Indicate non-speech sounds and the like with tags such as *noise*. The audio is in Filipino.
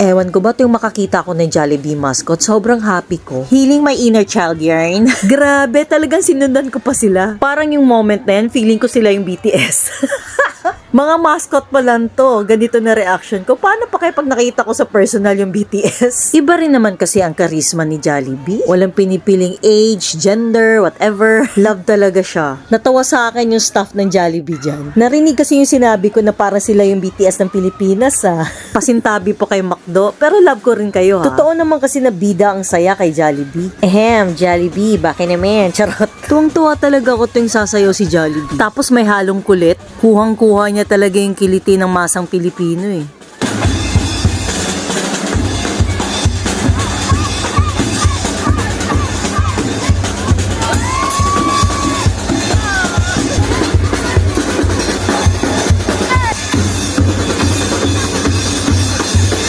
Ewan ko ba yung makakita ko ng Jollibee mascot, sobrang happy ko. Healing my inner child yarn. *laughs* Grabe, talagang sinundan ko pa sila. Parang yung moment na yan, feeling ko sila yung BTS. *laughs* Mga mascot pa lang to. Ganito na reaction ko. Paano pa kaya pag nakita ko sa personal yung BTS? *laughs* Iba rin naman kasi ang karisma ni Jollibee. Walang pinipiling age, gender, whatever. *laughs* Love talaga siya. Natawa sa akin yung staff ng Jollibee dyan. Narinig kasi yung sinabi ko na para sila yung BTS ng Pilipinas ah. *laughs* Pasintabi po kay Macdo, pero love ko rin kayo ha. Totoo naman kasi na bida ang saya kay Jollibee. Ehem, Jollibee, bakit naman? Charot. Tuwang-tuwa talaga ko tuwing sasayaw si Jollibee. Tapos may halong kulit. Kuhang-kuha niya talaga yung kiliti ng masang Pilipino eh.